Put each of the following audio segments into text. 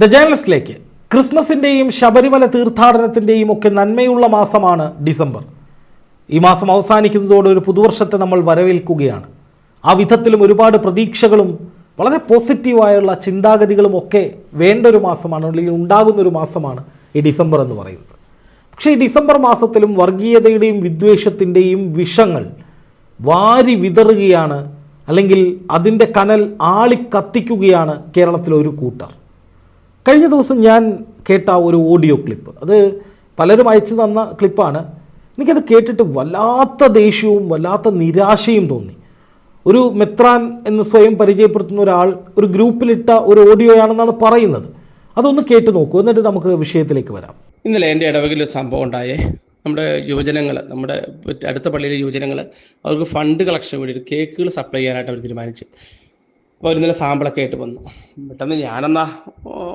The ജേണലിസ്റ്റിലേക്ക് ക്രിസ്മസിന്റെയും Sabarimala തീർത്ഥാടനത്തിന്റെയും ഒക്കെ നന്മയുള്ള മാസമാണ് ഡിസംബർ. ഈ മാസം അവസാനിക്കുന്നതോടെ ഒരു പുതുവർഷത്തെ നമ്മൾ വരവേൽക്കുകയാണ്. ആ വിധത്തിലും ഒരുപാട് പ്രതീക്ഷകളും വളരെ പോസിറ്റീവായുള്ള ചിന്താഗതികളും ഒക്കെ വേണ്ട ഒരു മാസമാണ് അല്ലെങ്കിൽ ഉണ്ടാകുന്ന ഒരു മാസമാണ് ഈ ഡിസംബർ എന്ന് പറയുന്നത്. പക്ഷേ ഈ ഡിസംബർ മാസത്തിലും വർഗീയതയുടെയും വിദ്വേഷത്തിന്റെയും വിഷങ്ങൾ വാരി വിതറുകയാണ് അല്ലെങ്കിൽ അതിന്റെ കനൽ ആളിക്കത്തിക്കുകയാണ് കേരളത്തിലെ ഒരു കൂട്ടർ. കഴിഞ്ഞ ദിവസം ഞാൻ കേട്ട ഒരു ഓഡിയോ ക്ലിപ്പ്. അത് പലരും അയച്ചു തന്ന ക്ലിപ്പാണ്. എനിക്കത് കേട്ടിട്ട് വല്ലാത്ത ദേഷ്യവും വല്ലാത്ത നിരാശയും തോന്നി. ഒരു മെത്രാൻ എന്ന് സ്വയം പരിചയപ്പെടുത്തുന്ന ഒരാൾ ഒരു ഗ്രൂപ്പിലിട്ട ഒരു ഓഡിയോയാണെന്നാണ് പറയുന്നത്. അതൊന്ന് കേട്ട് നോക്കൂ. എന്നിട്ട് നമുക്ക് വിഷയത്തിലേക്ക് വരാം. ഇന്നലെ എന്റെ ഇടവകിൽ ഒരു സംഭവം ഉണ്ടായേ. നമ്മുടെ യുവജനങ്ങൾ നമ്മുടെ അടുത്ത പള്ളിയിലെ യുവജനങ്ങൾ അവർക്ക് ഫണ്ട് കളക്ഷൻ വേണ്ടി ഒരു കേക്കുകൾ സപ്ലൈ ചെയ്യാനായിട്ട് അവർ തീരുമാനിച്ചു. അപ്പോൾ അവർ ഇന്നലെ സാമ്പിളൊക്കെ ആയിട്ട് വന്നു. പെട്ടെന്ന് ഞാനെന്നാ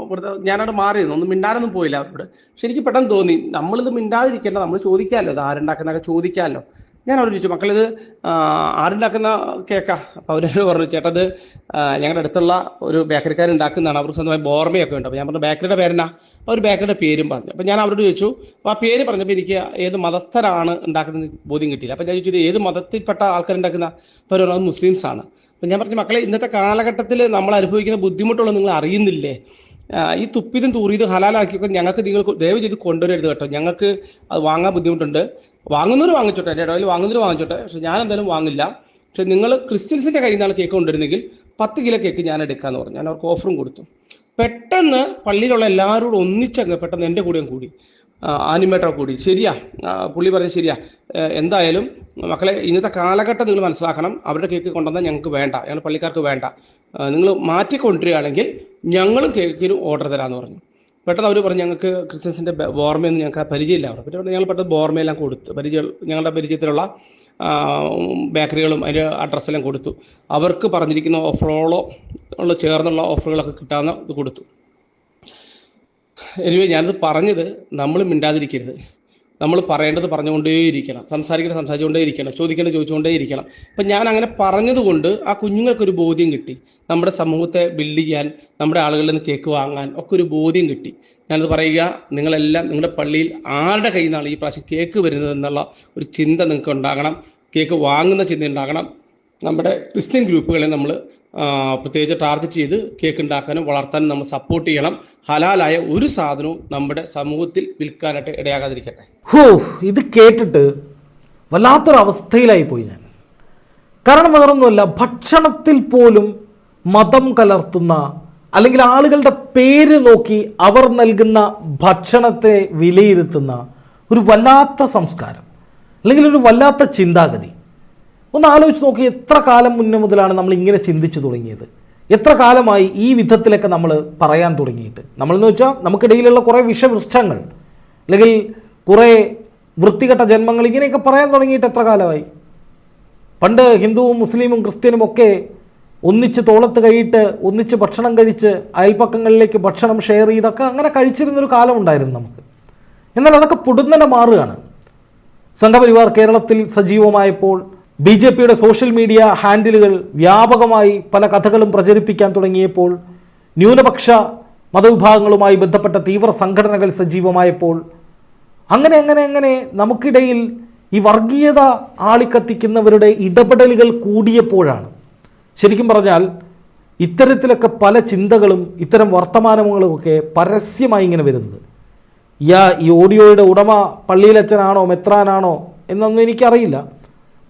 ഇവിടുത്തെ ഞാനവിടെ മാറിയിരുന്നു. ഒന്നും മിണ്ടാനൊന്നും പോയില്ല അവരോട്. പക്ഷെ എനിക്ക് പെട്ടെന്ന് തോന്നി നമ്മളിത് മിണ്ടാതിരിക്കേണ്ട നമ്മൾ ചോദിക്കാമല്ലോ ഇത് ആരുണ്ടാക്കുന്നൊക്കെ ചോദിക്കാമല്ലോ ഞാൻ അവരോട് ചോദിച്ചു മക്കളിത് ആരുണ്ടാക്കുന്ന കേക്കാ? അപ്പോൾ അവരോട് പറഞ്ഞു ചേട്ടാ ഇത് ഞങ്ങളുടെ അടുത്തുള്ള ഒരു ബേക്കറിക്കാർ ഉണ്ടാക്കുന്നതാണ്. അവർക്ക് സ്വന്തമായി ബോർമയൊക്കെ ഉണ്ട്. അപ്പോൾ ഞാൻ പറഞ്ഞു ബേക്കറിയുടെ പേരെന്നാ? ഒരു ബേക്കറിയുടെ പേരും പറഞ്ഞു. അപ്പോൾ ഞാൻ അവരോട് ചോദിച്ചു അപ്പോൾ ആ പേര് പറഞ്ഞപ്പോൾ എനിക്ക് ഏത് മതസ്ഥരാണ് ഉണ്ടാക്കുന്നത് ബോധ്യം കിട്ടിയില്ല. അപ്പോൾ ഞാൻ ചോദിച്ചു ഇത് ഏത് മതത്തിൽപ്പെട്ട ആൾക്കാരുണ്ടാക്കുന്ന അപ്പോൾ അവർ ആണ് അപ്പം ഞാൻ പറഞ്ഞു മക്കളെ ഇന്നത്തെ കാലഘട്ടത്തിൽ നമ്മൾ അനുഭവിക്കുന്ന ബുദ്ധിമുട്ടുള്ള നിങ്ങൾ അറിയുന്നില്ലേ? ഈ തുപ്പിതും തൂറിയതും ഹലാലാക്കിയൊക്കെ ഞങ്ങൾക്ക് നിങ്ങൾ ദയവ് ചെയ്ത് കൊണ്ടുവരരുത് കേട്ടോ. ഞങ്ങൾക്ക് അത് വാങ്ങാൻ ബുദ്ധിമുട്ടുണ്ട്. വാങ്ങുന്നവർ വാങ്ങിച്ചോട്ടെ. എന്റെ ഇടയിൽ വാങ്ങുന്നവർ വാങ്ങിച്ചോട്ടെ. പക്ഷെ ഞാൻ എന്തായാലും വാങ്ങില്ല. പക്ഷെ നിങ്ങൾ ക്രിസ്ത്യൻസിന്റെ കയ്യിൽ നിന്നാണ് കേക്ക് കൊണ്ടുവരുന്നെങ്കിൽ പത്ത് കിലോ കേക്ക് ഞാൻ എടുക്കാന്ന് പറഞ്ഞു. ഞാൻ അവർക്ക് ഓഫറും കൊടുത്തു. പെട്ടെന്ന് പള്ളിയിലുള്ള എല്ലാവരോടും ഒന്നിച്ചങ്ങ് പെട്ടെന്ന് എന്റെ കൂടെയും കൂടി. ആനിമേറ്റർ കൂടി. ശരിയാ. പുള്ളി പറഞ്ഞു ശരിയാ. എന്തായാലും മക്കളെ ഇന്നത്തെ കാലഘട്ടം നിങ്ങൾ മനസ്സിലാക്കണം. അവരുടെ കേക്ക് കൊണ്ടുവന്നാൽ ഞങ്ങൾക്ക് വേണ്ട. ഞങ്ങൾ പള്ളിക്കാർക്ക് വേണ്ട. നിങ്ങൾ മാറ്റി കൊണ്ടുവരികയാണെങ്കിൽ ഞങ്ങളും കേക്കിന് ഓർഡർ തരാമെന്ന് പറഞ്ഞു. പെട്ടെന്ന് അവർ പറഞ്ഞു ഞങ്ങൾക്ക് ക്രിസ്ത്യൻസിന്റെ ബോർമയൊന്നും ഞങ്ങൾക്ക് പരിചയമില്ല അവിടെ പിന്നെ ഞങ്ങൾ പെട്ടെന്ന് ബോർമയെല്ലാം കൊടുത്തു. പരിചയം ഞങ്ങളുടെ പരിചയത്തിലുള്ള ബേക്കറികളും അതിന്റെ അഡ്രസ്സെല്ലാം കൊടുത്തു. അവർക്ക് പറഞ്ഞിരിക്കുന്ന ഓഫറുകളോ ഉള്ള ചേർന്നുള്ള ഓഫറുകളൊക്കെ കിട്ടാവുന്ന ഇത് കൊടുത്തു. എനിവേ ഞാനത് പറഞ്ഞത് നമ്മൾ മിണ്ടാതിരിക്കരുത്. നമ്മൾ പറയേണ്ടത് പറഞ്ഞുകൊണ്ടേയിരിക്കണം. സംസാരിക്കേണ്ടത് സംസാരിച്ചുകൊണ്ടേയിരിക്കണം. ചോദിക്കേണ്ടത് ചോദിച്ചുകൊണ്ടേയിരിക്കണം. അപ്പം ഞാൻ അങ്ങനെ പറഞ്ഞതുകൊണ്ട് ആ കുഞ്ഞുങ്ങൾക്കൊരു ബോധ്യം കിട്ടി. നമ്മുടെ സമൂഹത്തെ ബിൽഡ് ചെയ്യാൻ നമ്മുടെ ആളുകളിൽ നിന്ന് കേക്ക് വാങ്ങാൻ ഒക്കെ ഒരു ബോധ്യം കിട്ടി. ഞാനത് പറയുക നിങ്ങളെല്ലാം നിങ്ങളുടെ പള്ളിയിൽ ആരുടെ കയ്യിൽ നിന്നാണ് ഈ പ്രാവശ്യം കേക്ക് വരുന്നത് എന്നുള്ള ഒരു ചിന്ത നിങ്ങൾക്ക് ഉണ്ടാകണം കേക്ക് വാങ്ങുന്ന ചിന്ത ഉണ്ടാകണം നമ്മുടെ ക്രിസ്ത്യൻ ഗ്രൂപ്പുകളെ നമ്മൾ പ്രത്യേകിച്ച് ടാർഗറ്റ് ചെയ്ത് കേക്ക് ഉണ്ടാക്കാനും വളർത്താനും നമ്മൾ സപ്പോർട്ട് ചെയ്യണം. ഹലാലായ ഒരു സാധനവും നമ്മുടെ സമൂഹത്തിൽ വിൽക്കാനായിട്ട് ഇടയാകാതിരിക്കട്ടെ. ഹോ ഇത് കേട്ടിട്ട് വല്ലാത്തൊരു അവസ്ഥയിലായി പോയി ഞാൻ. കാരണം വേറൊന്നുമല്ല ഭക്ഷണത്തിൽ പോലും മതം കലർത്തുന്ന അല്ലെങ്കിൽ ആളുകളുടെ പേര് നോക്കി അവർ നൽകുന്ന ഭക്ഷണത്തെ വിലയിരുത്തുന്ന ഒരു വല്ലാത്ത സംസ്കാരം അല്ലെങ്കിൽ ഒരു വല്ലാത്ത ചിന്താഗതി. ഒന്ന് ആലോചിച്ച് നോക്കി എത്ര കാലം മുന്നേ മുതലാണ് നമ്മൾ ഇങ്ങനെ ചിന്തിച്ചു തുടങ്ങിയത്? എത്ര കാലമായി ഈ വിധത്തിലൊക്കെ നമ്മൾ പറയാൻ തുടങ്ങിയിട്ട്? നമ്മളെന്ന് വെച്ചാൽ നമുക്കിടയിലുള്ള കുറേ വിഷവൃക്ഷങ്ങൾ അല്ലെങ്കിൽ കുറേ വൃത്തികെട്ട ജന്മങ്ങൾ ഇങ്ങനെയൊക്കെ പറയാൻ തുടങ്ങിയിട്ട് എത്ര കാലമായി? പണ്ട് ഹിന്ദുവും മുസ്ലിമും ക്രിസ്ത്യനും ഒക്കെ ഒന്നിച്ച് തോളത്ത് കൈയിട്ട് ഒന്നിച്ച് ഭക്ഷണം കഴിച്ച് അയൽപ്പക്കങ്ങളിലേക്ക് ഭക്ഷണം ഷെയർ ചെയ്തൊക്കെ അങ്ങനെ കഴിച്ചിരുന്നൊരു കാലം ഉണ്ടായിരുന്നു നമുക്ക്. എന്നാൽ അതൊക്കെ പൊടുന്നനെ മാറുകയാണ്. സംഘപരിവാർ കേരളത്തിൽ സജീവമായപ്പോൾ ബി ജെ പിയുടെ സോഷ്യൽ മീഡിയ ഹാൻഡിലുകൾ വ്യാപകമായി പല കഥകളും പ്രചരിപ്പിക്കാൻ തുടങ്ങിയപ്പോൾ ന്യൂനപക്ഷ മതവിഭാഗങ്ങളുമായി ബന്ധപ്പെട്ട തീവ്ര സംഘടനകൾ സജീവമായപ്പോൾ അങ്ങനെ അങ്ങനെ അങ്ങനെ നമുക്കിടയിൽ ഈ വർഗീയത ആളിക്കത്തിക്കുന്നവരുടെ ഇടപെടലുകൾ കൂടിയപ്പോഴാണ്. ശരിക്കും പറഞ്ഞാൽ ഇത്തരത്തിലൊക്കെ പല ചിന്തകളും ഇത്തരം വർത്തമാനങ്ങളുമൊക്കെ പരസ്യമായി ഇങ്ങനെ വരുന്നത്. യാ ഈ ഓഡിയോയുടെ ഉടമ പള്ളിയിലച്ഛനാണോ മെത്രാനാണോ എന്നൊന്നും എനിക്കറിയില്ല.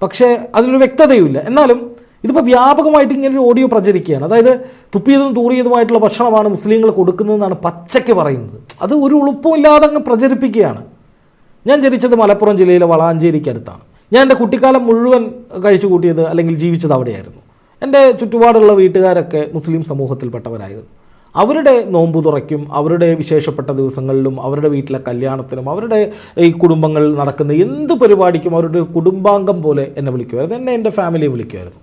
പക്ഷേ അതിനൊരു വ്യക്തതയുമില്ല. എന്നാലും ഇതിപ്പോൾ വ്യാപകമായിട്ട് ഇങ്ങനെ ഒരു ഓഡിയോ പ്രചരിക്കുകയാണ്. അതായത് തുപ്പിയതും തൂറിയതുമായിട്ടുള്ള ഭക്ഷണമാണ് മുസ്ലിങ്ങൾ കൊടുക്കുന്നതെന്നാണ് പച്ചയ്ക്ക് പറയുന്നത്. അത് ഒരു ഉളുപ്പമില്ലാതെ അങ്ങ് പ്രചരിപ്പിക്കുകയാണ്. ഞാൻ ജനിച്ചത് മലപ്പുറം ജില്ലയിലെ വളാഞ്ചേരിക്ക് അടുത്താണ്. ഞാൻ എന്റെ കുട്ടിക്കാലം മുഴുവൻ കഴിച്ചു കൂട്ടിയത് അല്ലെങ്കിൽ ജീവിച്ചത് അവിടെയായിരുന്നു. എന്റെ ചുറ്റുപാടുള്ള വീട്ടുകാരൊക്കെ മുസ്ലിം സമൂഹത്തിൽപ്പെട്ടവരായിരുന്നു. അവരുടെ നോമ്പു തുറയ്ക്കും അവരുടെ വിശേഷപ്പെട്ട ദിവസങ്ങളിലും അവരുടെ വീട്ടിലെ കല്യാണത്തിനും അവരുടെ ഈ കുടുംബങ്ങളിൽ നടക്കുന്ന എന്ത് പരിപാടിക്കും അവരുടെ കുടുംബാംഗം പോലെ എന്നെ വിളിക്കുമായിരുന്നു. എന്നെ എന്റെ ഫാമിലിയെ വിളിക്കുമായിരുന്നു.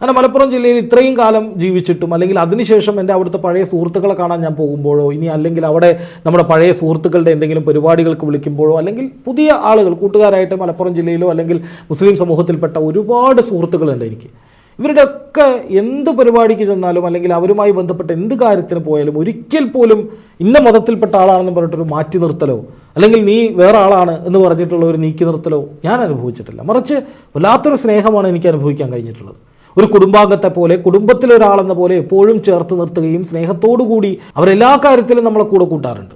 അങ്ങനെ മലപ്പുറം ജില്ലയിൽ ഇത്രയും കാലം ജീവിച്ചിട്ടും അല്ലെങ്കിൽ അതിനുശേഷം എന്റെ അവിടുത്തെ പഴയ സുഹൃത്തുക്കളെ കാണാൻ ഞാൻ പോകുമ്പോഴോ ഇനി അല്ലെങ്കിൽ അവിടെ നമ്മുടെ പഴയ സുഹൃത്തുക്കളുടെ എന്തെങ്കിലും പരിപാടികൾക്ക് വിളിക്കുമ്പോഴോ അല്ലെങ്കിൽ പുതിയ ആളുകൾ കൂട്ടുകാരായിട്ട് മലപ്പുറം ജില്ലയിലോ അല്ലെങ്കിൽ മുസ്ലിം സമൂഹത്തിൽപ്പെട്ട ഒരുപാട് സുഹൃത്തുക്കളുണ്ട് എനിക്ക്. ഇവരുടെയൊക്കെ എന്ത് പരിപാടിക്ക് ചെന്നാലും അല്ലെങ്കിൽ അവരുമായി ബന്ധപ്പെട്ട എന്ത് കാര്യത്തിന് പോയാലും ഒരിക്കൽ പോലും ഇന്ന മതത്തിൽപ്പെട്ട ആളാണെന്ന് പറഞ്ഞിട്ടൊരു മാറ്റി നിർത്തലോ? അല്ലെങ്കിൽ നീ വേറെ ആളാണ് എന്ന് പറഞ്ഞിട്ടുള്ള ഒരു നീക്കി നിർത്തലോ? ഞാൻ അനുഭവിച്ചിട്ടില്ല. മറിച്ച് വല്ലാത്തൊരു സ്നേഹമാണ് എനിക്ക് അനുഭവിക്കാൻ കഴിഞ്ഞിട്ടുള്ളത്. ഒരു കുടുംബാംഗത്തെ പോലെ കുടുംബത്തിലെ ഒരാളെന്ന പോലെ എപ്പോഴും ചേർത്ത് നിർത്തുകയും സ്നേഹത്തോടു കൂടി അവരെല്ലാ കാര്യത്തിലും നമ്മളെ കൂടെ കൂട്ടാറുണ്ട്.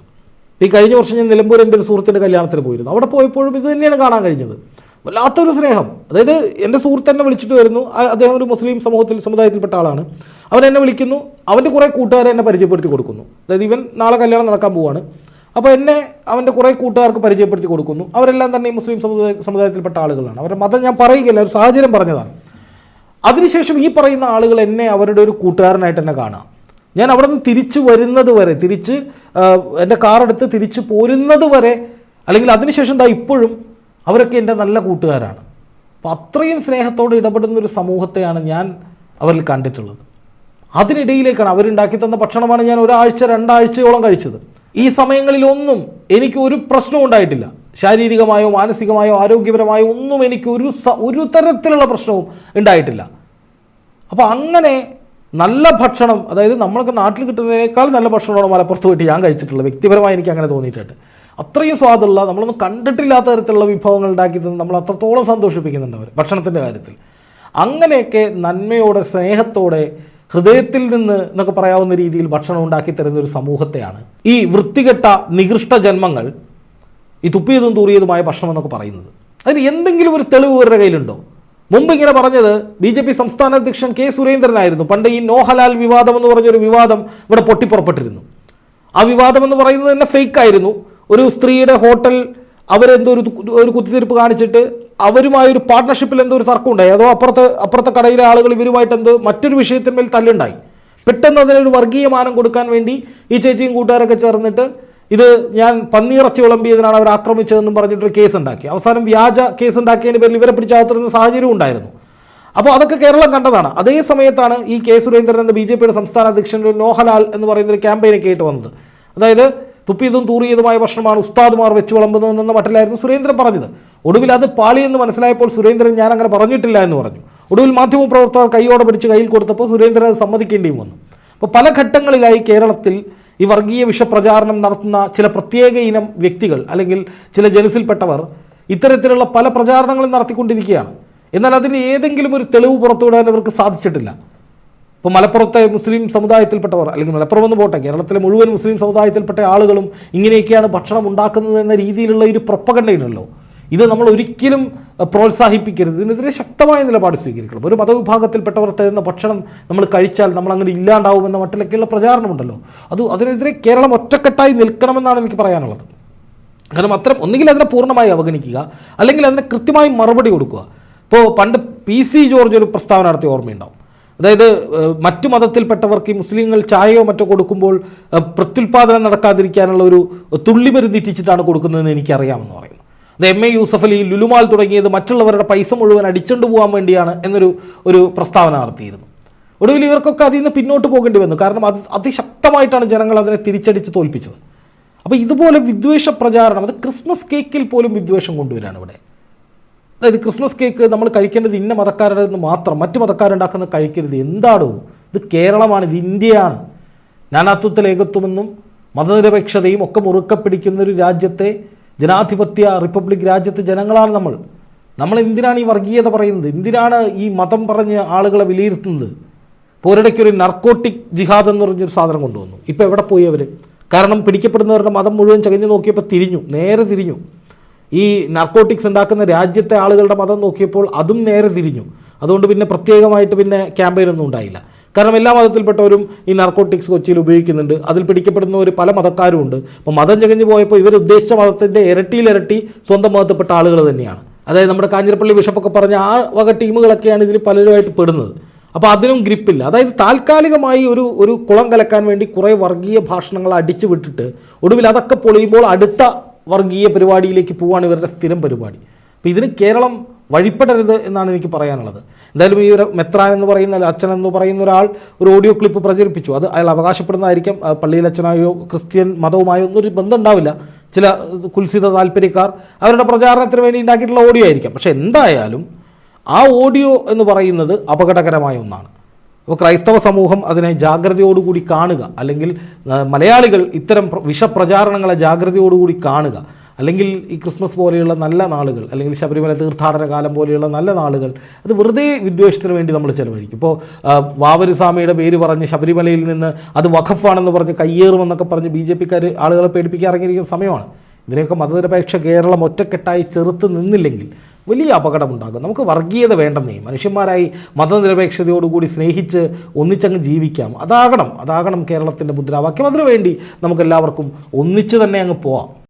ഈ കഴിഞ്ഞ വർഷം ഞാൻ നിലമ്പൂർ എന്റെ ഒരു സുഹൃത്തിന്റെ കല്യാണത്തിന് പോയിരുന്നു. അവിടെ പോയപ്പോഴും ഇത് തന്നെയാണ് കാണാൻ കഴിഞ്ഞത്. വല്ലാത്തൊരു സ്നേഹം. അതായത് എന്റെ സുഹൃത്ത് എന്നെ വിളിച്ചിട്ട് വരുന്നു. അദ്ദേഹം ഒരു മുസ്ലിം സമൂഹത്തിൽ സമുദായത്തിൽപ്പെട്ട ആളാണ്. അവൻ എന്നെ വിളിക്കുന്നു. അവന്റെ കുറേ കൂട്ടുകാരെ എന്നെ പരിചയപ്പെടുത്തി കൊടുക്കുന്നു. അതായത് ഇവൻ നാളെ കല്യാണം നടക്കാൻ പോവാണ്. അപ്പോൾ എന്നെ അവന്റെ കുറേ കൂട്ടുകാർക്ക് പരിചയപ്പെടുത്തി കൊടുക്കുന്നു. അവരെല്ലാം തന്നെ മുസ്ലിം സമുദായ സമുദായത്തിൽപ്പെട്ട ആളുകളാണ്. അവരുടെ മതം ഞാൻ പറയുകയില്ല ഒരു സാഹചര്യം പറഞ്ഞതാണ്. അതിനുശേഷം ഈ പറയുന്ന ആളുകൾ എന്നെ അവരുടെ ഒരു കൂട്ടുകാരനായിട്ട് എന്നെ കാണാം. ഞാൻ അവിടെ നിന്ന് തിരിച്ചു വരുന്നത് വരെ തിരിച്ച് എന്റെ കാറെടുത്ത് തിരിച്ച് പോരുന്നത് വരെ അല്ലെങ്കിൽ അതിനുശേഷം ദാ ഇപ്പോഴും അവരൊക്കെ എന്റെ നല്ല കൂട്ടുകാരാണ്. അപ്പോൾ അത്രയും സ്നേഹത്തോടെ ഇടപെടുന്ന ഒരു സമൂഹത്തെയാണ് ഞാൻ അവരിൽ കണ്ടിട്ടുള്ളത്. അതിനിടയിലേക്കാണ് അവരുണ്ടാക്കി തന്ന ഭക്ഷണമാണ് ഞാൻ ഒരാഴ്ച രണ്ടാഴ്ചയോളം കഴിച്ചത്. ഈ സമയങ്ങളിലൊന്നും എനിക്ക് ഒരു പ്രശ്നവും ഉണ്ടായിട്ടില്ല. ശാരീരികമായോ മാനസികമായോ ആരോഗ്യപരമായോ ഒന്നും എനിക്ക് ഒരു ഒരു തരത്തിലുള്ള പ്രശ്നവും ഉണ്ടായിട്ടില്ല. അപ്പോൾ അങ്ങനെ നല്ല ഭക്ഷണം അതായത് നമ്മളൊക്കെ നാട്ടിൽ കിട്ടുന്നതിനേക്കാൾ നല്ല ഭക്ഷണമാണ് മലപ്പുറത്ത് പോയിട്ട് ഞാൻ കഴിച്ചിട്ടുള്ളത്. വ്യക്തിപരമായി എനിക്ക് അങ്ങനെ തോന്നിയിട്ടുണ്ട്. അത്രയും സ്വാദുള്ള നമ്മളൊന്നും കണ്ടിട്ടില്ലാത്ത തരത്തിലുള്ള വിഭവങ്ങൾ ഉണ്ടാക്കി തന്ന് നമ്മൾ അത്രത്തോളം സന്തോഷിപ്പിക്കുന്നുണ്ട് അവർ ഭക്ഷണത്തിന്റെ കാര്യത്തിൽ. അങ്ങനെയൊക്കെ നന്മയോടെ സ്നേഹത്തോടെ ഹൃദയത്തിൽ നിന്ന് എന്നൊക്കെ പറയാവുന്ന രീതിയിൽ ഭക്ഷണം ഉണ്ടാക്കി തരുന്ന ഒരു സമൂഹത്തെയാണ് ഈ വൃത്തികെട്ട നികൃഷ്ട ജന്മങ്ങൾ ഈ തുപ്പിയതും തൂറിയതുമായ ഭക്ഷണം എന്നൊക്കെ പറയുന്നത്. അതിന് എന്തെങ്കിലും ഒരു തെളിവ് ഇവരുടെ കയ്യിലുണ്ടോ? മുമ്പ് ഇങ്ങനെ പറഞ്ഞത് ബി ജെ പി സംസ്ഥാന അധ്യക്ഷൻ കെ സുരേന്ദ്രനായിരുന്നു. പണ്ട് ഈ നോ ഹലാൽ വിവാദം എന്ന് പറഞ്ഞൊരു വിവാദം ഇവിടെ പൊട്ടിപ്പുറപ്പെട്ടിരുന്നു. ആ വിവാദം എന്ന് പറയുന്നത് തന്നെ ഫേക്ക് ആയിരുന്നു. ഒരു സ്ത്രീയുടെ ഹോട്ടൽ അവരെന്തോ ഒരു ഒരു കുത്തിത്തിരിപ്പ് കാണിച്ചിട്ട് അവരുമായി ഒരു പാർട്ട്ണർഷിപ്പിൽ എന്തോ ഒരു തർക്കം ഉണ്ടായി അതോ അപ്പുറത്ത് അപ്പുറത്തെ കടയിലെ ആളുകൾ ഇവരുമായിട്ട് എന്തോ മറ്റൊരു വിഷയത്തിന്മേൽ തല്ലുണ്ടായി. പെട്ടെന്ന് അതിനൊരു വർഗീയ മാനം കൊടുക്കാൻ വേണ്ടി ഈ ചേച്ചിയും കൂട്ടുകാരൊക്കെ ചേർന്നിട്ട് ഇത് ഞാൻ പന്നിയിറച്ചി വിളമ്പിയതിനാണ് അവർ ആക്രമിച്ചതെന്നും പറഞ്ഞിട്ടൊരു കേസ് ഉണ്ടാക്കി അവസാനം വ്യാജ കേസ് ഉണ്ടാക്കിയതിന് പേരിൽ ഇവരെ പിടിച്ചാകത്തിരുന്ന സാഹചര്യം ഉണ്ടായിരുന്നു. അപ്പോൾ അതൊക്കെ കേരളം കണ്ടതാണ്. അതേ സമയത്താണ് ഈ കെ സുരേന്ദ്രൻ എന്ന ബി ജെ പിയുടെ സംസ്ഥാന അധ്യക്ഷൻ നോഹലാൽ എന്ന് പറയുന്ന ഒരു ക്യാമ്പയിനൊക്കെ ആയിട്ട് വന്നത്. അതായത് തുപ്പിയതും തൂറിയതുമായ ഭക്ഷണമാണ് ഉസ്താദുമാർ വെച്ച് വിളമ്പുന്നതെന്ന മട്ടിലായിരുന്നു സുരേന്ദ്രൻ പറഞ്ഞത്. ഒടുവിൽ അത് പാളി എന്ന് മനസ്സിലായപ്പോൾ സുരേന്ദ്രൻ ഞാൻ അങ്ങനെ പറഞ്ഞിട്ടില്ല എന്ന് പറഞ്ഞു. ഒടുവിൽ മാധ്യമ മാധ്യമപ്രവർത്തകർ കൈയോടെ പിടിച്ച് കയ്യിൽ കൊടുത്തപ്പോൾ സുരേന്ദ്രൻ അത് സമ്മതിക്കേണ്ടിയും വന്നു. അപ്പോൾ പല ഘട്ടങ്ങളിലായി കേരളത്തിൽ ഈ വർഗീയ വിഷപ്രചാരണം നടത്തുന്ന ചില പ്രത്യേക ഇനം വ്യക്തികൾ അല്ലെങ്കിൽ ചില ജനസിൽപ്പെട്ടവർ ഇത്തരത്തിലുള്ള പല പ്രചാരണങ്ങളും നടത്തിക്കൊണ്ടിരിക്കുകയാണ്. എന്നാൽ അതിന് ഏതെങ്കിലും ഒരു തെളിവ് പുറത്തുവിടാൻ അവർക്ക് സാധിച്ചിട്ടില്ല. ഇപ്പോൾ മലപ്പുറത്തെ മുസ്ലിം സമുദായത്തിൽപ്പെട്ടവർ അല്ലെങ്കിൽ മലപ്പുറം എന്ന് പോട്ടെ കേരളത്തിലെ മുഴുവൻ മുസ്ലിം സമുദായത്തിൽപ്പെട്ട ആളുകളും ഇങ്ങനെയൊക്കെയാണ് ഭക്ഷണം ഉണ്ടാക്കുന്നത് എന്ന രീതിയിലുള്ള ഒരു പ്രൊപ്പകണ്ടയുണ്ടല്ലോ ഇത് നമ്മൾ ഒരിക്കലും പ്രോത്സാഹിപ്പിക്കരുത്. ഇതിനെതിരെ ശക്തമായ നിലപാട് സ്വീകരിക്കണം. ഒരു മതവിഭാഗത്തിൽപ്പെട്ടവർ തരുന്ന ഭക്ഷണം നമ്മൾ കഴിച്ചാൽ നമ്മൾ അങ്ങനെ ഇല്ലാണ്ടാവുമെന്ന മട്ടിലൊക്കെയുള്ള പ്രചാരണമുണ്ടല്ലോ. അത് അതിനെതിരെ കേരളം ഒറ്റക്കെട്ടായി നിൽക്കണമെന്നാണ് എനിക്ക് പറയാനുള്ളത്. കാരണം അത്തരം ഒന്നുകിൽ അതിനെ പൂർണമായി അവഗണിക്കുക അല്ലെങ്കിൽ അതിനെ കൃത്യമായി മറുപടി കൊടുക്കുക. ഇപ്പോൾ പണ്ട് പി സി ജോർജ് ഒരു പ്രസ്താവന നടത്തിയ ഓർമ്മയുണ്ടാവും. അതായത് മറ്റു മതത്തിൽപ്പെട്ടവർക്ക് ഈ മുസ്ലിങ്ങൾ ചായയോ മറ്റോ കൊടുക്കുമ്പോൾ പ്രത്യുൽപാദനം നടക്കാതിരിക്കാനുള്ള ഒരു തുള്ളി മരുന്ന് ഇറ്റിച്ചിട്ടാണ് കൊടുക്കുന്നതെന്ന് എനിക്കറിയാമെന്ന് പറയുന്നു. അത് എം എ യൂസഫ് അലി ലുലുമാൽ തുടങ്ങിയത് മറ്റുള്ളവരുടെ പൈസ മുഴുവൻ അടിച്ചുകൊണ്ട് പോകാൻ വേണ്ടിയാണ് എന്നൊരു ഒരു പ്രസ്താവന നടത്തിയിരുന്നു. ഒടുവിൽ ഇവർക്കൊക്കെ അതിൽ നിന്ന് പിന്നോട്ട് പോകേണ്ടി വന്നു. കാരണം അത് അതിശക്തമായിട്ടാണ് ജനങ്ങൾ അതിനെ തിരിച്ചടിച്ച് തോൽപ്പിച്ചത്. അപ്പോൾ ഇതുപോലെ വിദ്വേഷ പ്രചാരണം അത് ക്രിസ്മസ് കേക്കിൽ പോലും വിദ്വേഷം കൊണ്ടുവരാണ് ഇവിടെ. അതായത് ക്രിസ്മസ് കേക്ക് നമ്മൾ കഴിക്കേണ്ടത് ഇന്ന മതക്കാരുടെ നിന്ന് മാത്രം മറ്റു മതക്കാരുണ്ടാക്കുന്നത് കഴിക്കരുത്. എന്താണോ? ഇത് കേരളമാണ് ഇത് ഇന്ത്യയാണ്. നാനാത്വത്തിൽ ഏകത്വമെന്നും മതനിരപേക്ഷതയും ഒക്കെ മുറുക്കെ പിടിക്കുന്ന ഒരു രാജ്യത്തെ ജനാധിപത്യ റിപ്പബ്ലിക് രാജ്യത്തെ ജനങ്ങളാണ് നമ്മൾ. നമ്മൾ എന്തിനാണ് ഈ വർഗീയത പറയുന്നത്? എന്തിനാണ് ഈ മതം പറഞ്ഞ് ആളുകളെ വിലയിരുത്തുന്നത്? ഇപ്പോൾ ഒരിടയ്ക്ക് ഒരു നർക്കോട്ടിക് ജിഹാദ് എന്ന് പറഞ്ഞൊരു സാധനം കൊണ്ടുവന്നു. ഇപ്പോൾ എവിടെ പോയി അവർ കാരണം പിടിക്കപ്പെടുന്നവരുടെ മതം മുഴുവൻ ചകഞ്ഞു നോക്കിയപ്പോൾ തിരിഞ്ഞു നേരെ തിരിഞ്ഞു. ഈ നാർക്കോട്ടിക്സ് ഉണ്ടാക്കുന്ന രാജ്യത്തെ ആളുകളുടെ മതം നോക്കിയപ്പോൾ അതും നേരെ തിരിഞ്ഞു. അതുകൊണ്ട് പിന്നെ പ്രത്യേകമായിട്ട് പിന്നെ ക്യാമ്പയിൻ ഒന്നും ഉണ്ടായില്ല. കാരണം എല്ലാ മതത്തിൽപ്പെട്ടവരും ഈ നാർക്കോട്ടിക്സ് കൊച്ചിയിൽ ഉപയോഗിക്കുന്നുണ്ട്. അതിൽ പിടിക്കപ്പെടുന്നവർ പല മതക്കാരും ഉണ്ട്. അപ്പോൾ മതം ചകഞ്ഞു പോയപ്പോൾ ഇവർ ഉദ്ദേശിച്ച മതത്തിന്റെ ഇരട്ടിയിലിരട്ടി സ്വന്തം മതത്തിൽപ്പെട്ട ആളുകൾ തന്നെയാണ്. അതായത് നമ്മുടെ കാഞ്ഞിരപ്പള്ളി ബിഷപ്പൊക്കെ പറഞ്ഞ ആ വക ടീമുകളൊക്കെയാണ് ഇതിൽ പലരുമായിട്ട് പെടുന്നത്. അപ്പോൾ അതിനും ഗ്രിപ്പില്ല അതായത് താൽക്കാലികമായി ഒരു ഒരു കുളം കലക്കാൻ വേണ്ടി കുറേ വർഗീയ ഭാഷണങ്ങൾ അടിച്ചു വിട്ടിട്ട് ഒടുവിൽ അതൊക്കെ പൊളിയുമ്പോൾ അടുത്ത വർഗീയ പരിപാടിയിലേക്ക് പോവാണ് ഇവരുടെ സ്ഥിരം പരിപാടി. അപ്പോൾ ഇതിന് കേരളം വഴിപ്പെടരുത് എന്നാണ് എനിക്ക് പറയാനുള്ളത്. എന്തായാലും ഈ ഒരു മെത്രാൻ എന്ന് പറയുന്ന അച്ഛൻ എന്ന് പറയുന്ന ഒരാൾ ഒരു ഓഡിയോ ക്ലിപ്പ് പ്രചരിപ്പിച്ചു. അത് അയാൾ അവകാശപ്പെടുന്നതായിരിക്കും. പള്ളിയിൽ അച്ഛനായോ ക്രിസ്ത്യൻ മതവുമായോ ഒന്നും ഒരു ബന്ധം ഉണ്ടാവില്ല. ചില കുൽസിത താല്പര്യക്കാർ അവരുടെ പ്രചാരണത്തിന് വേണ്ടി ഉണ്ടാക്കിയിട്ടുള്ള ഓഡിയോ ആയിരിക്കാം. പക്ഷേ എന്തായാലും ആ ഓഡിയോ എന്ന് പറയുന്നത് അപകടകരമായ ഒന്നാണ്. അപ്പോൾ ക്രൈസ്തവ സമൂഹം അതിനെ ജാഗ്രതയോടുകൂടി കാണുക അല്ലെങ്കിൽ മലയാളികൾ ഇത്തരം പ്ര- വിഷപ്രചാരണങ്ങളെ ജാഗ്രതയോടുകൂടി കാണുക അല്ലെങ്കിൽ ഈ ക്രിസ്മസ് പോലെയുള്ള നല്ല നാളുകൾ അല്ലെങ്കിൽ ശബരിമല തീർത്ഥാടന കാലം പോലെയുള്ള നല്ല നാളുകൾ അത് വെറുതെ വിദ്വേഷത്തിന് വേണ്ടി നമ്മൾ ചിലവഴിക്കും. ഇപ്പോൾ വാവരുസ്വാമിയുടെ പേര് പറഞ്ഞ് ശബരിമലയിൽ നിന്ന് അത് വഖഫാണെന്ന് പറഞ്ഞ് കയ്യേറുമെന്നൊക്കെ പറഞ്ഞ് ബി ജെ പിക്കാർ ആളുകളെ പേടിപ്പിക്കാൻ ഇറങ്ങിയിരിക്കുന്ന സമയമാണ്. ഇതിനെയൊക്കെ മതനിരപേക്ഷ കേരളം ഒറ്റക്കെട്ടായി ചെറുത്ത് നിന്നില്ലെങ്കിൽ വലിയ അപകടമുണ്ടാകും. നമുക്ക് വർഗീയത വേണ്ടെന്നേ. മനുഷ്യന്മാരായി മതനിരപേക്ഷതയോടുകൂടി സ്നേഹിച്ച് ഒന്നിച്ചങ്ങ് ജീവിക്കാം. അതാകണം. അതാകണം കേരളത്തിന്റെ മുദ്രാവാക്യം. അതിനുവേണ്ടി നമുക്കെല്ലാവർക്കും ഒന്നിച്ച് തന്നെ അങ്ങ് പോവാം.